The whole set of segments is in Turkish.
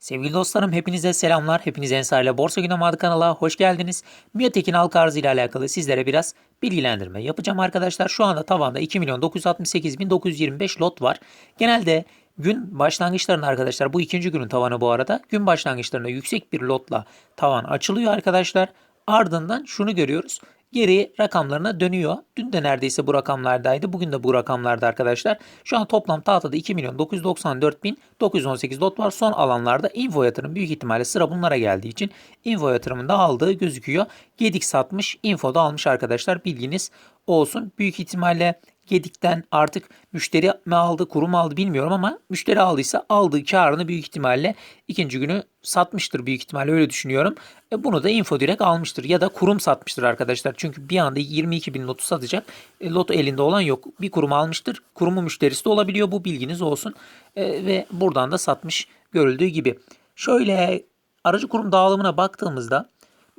Sevgili dostlarım hepinize selamlar. Hepiniz Ensar ile Borsa Gündem adlı kanala hoş geldiniz. Miyotek'in halka arzı ile alakalı sizlere biraz bilgilendirme yapacağım arkadaşlar. Şu anda tavanda 2 milyon 968 bin 925 lot var. Genelde gün başlangıçlarında arkadaşlar bu ikinci günün tavanı bu arada. Gün başlangıçlarında yüksek bir lotla tavan açılıyor arkadaşlar. Ardından şunu görüyoruz. Geri rakamlarına dönüyor. Dün de neredeyse bu rakamlardaydı. Bugün de bu rakamlarda arkadaşlar. Şu an toplam tahtada 2 milyon 994 bin 918 lot var. Son alanlarda info yatırım büyük ihtimalle sıra bunlara geldiği için info yatırımında aldığı gözüküyor. Gedik satmış, info da almış arkadaşlar. Bilginiz olsun. Büyük ihtimalle Gedik'ten artık müşteri mi aldı, kurum aldı bilmiyorum ama müşteri aldıysa aldığı karını büyük ihtimalle ikinci günü satmıştır büyük ihtimalle öyle düşünüyorum. E bunu da info direkt almıştır ya da kurum satmıştır arkadaşlar. Çünkü bir anda 22 bin lotu satacak. E, lot elinde olan yok. Bir kurum almıştır. Kurumun müşterisi de olabiliyor. Bu bilginiz olsun. E, ve buradan da satmış görüldüğü gibi. Şöyle aracı kurum dağılımına baktığımızda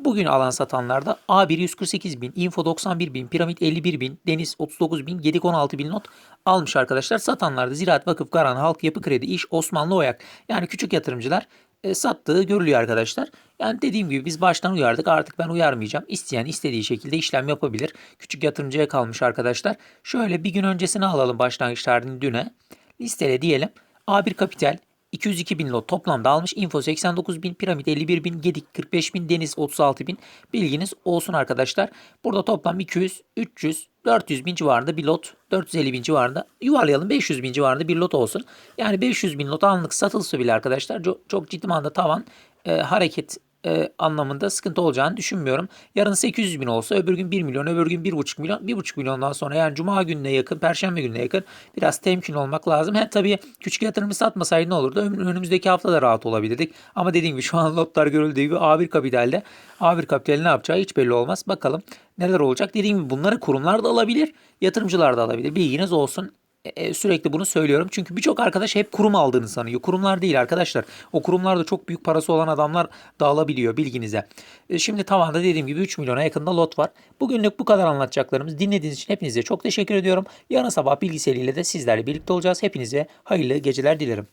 Bugün alan satanlarda A1 148 bin, Info 91 bin, Piramit 51 bin, Deniz 39 bin, Gedik 16 bin not almış arkadaşlar. Satanlarda Ziraat Vakıf, Garan, Halk Yapı Kredi, İş, Osmanlı Oyak yani küçük yatırımcılar e, sattığı görülüyor arkadaşlar. Yani dediğim gibi biz baştan uyardık artık ben uyarmayacağım. İsteyen istediği şekilde işlem yapabilir. Küçük yatırımcıya kalmış arkadaşlar. Şöyle bir gün öncesini alalım başlangıç tarihini düne. Listele diyelim. A1 Kapital 202 bin lot toplamda almış. Info 89 bin, Piramit 51 bin, Gedik 45 bin, Deniz 36 bin. Bilginiz olsun arkadaşlar. Burada toplam 200, 300, 400 bin civarında bir lot, 450 bin civarında yuvarlayalım 500 bin civarında bir lot olsun. Yani 500 bin lot anlık satılsa bile arkadaşlar çok, ciddi manada tavan e, hareket e, anlamında sıkıntı olacağını düşünmüyorum. Yarın 800 bin olsa öbür gün 1 milyon öbür gün 1,5 milyon 1,5 milyondan sonra yani cuma gününe yakın perşembe gününe yakın biraz temkin olmak lazım. Hem tabii küçük yatırımı satmasaydı ne olurdu? Önümüzdeki hafta da rahat olabilirdik. Ama dediğim gibi şu an lotlar görüldüğü gibi A1 Kapital'de A1 Kapital ne yapacağı hiç belli olmaz. Bakalım neler olacak. Dediğim gibi bunları kurumlar da alabilir, yatırımcılar da alabilir. Bilginiz olsun e, sürekli bunu söylüyorum. Çünkü birçok arkadaş hep kurum aldığını sanıyor. Kurumlar değil arkadaşlar. O kurumlarda çok büyük parası olan adamlar dağılabiliyor bilginize. E, şimdi tavanda dediğim gibi 3 milyona yakında lot var. Bugünlük bu kadar anlatacaklarımız. Dinlediğiniz için hepinize çok teşekkür ediyorum. Yarın sabah bilgisayarıyla de sizlerle birlikte olacağız. Hepinize hayırlı geceler dilerim.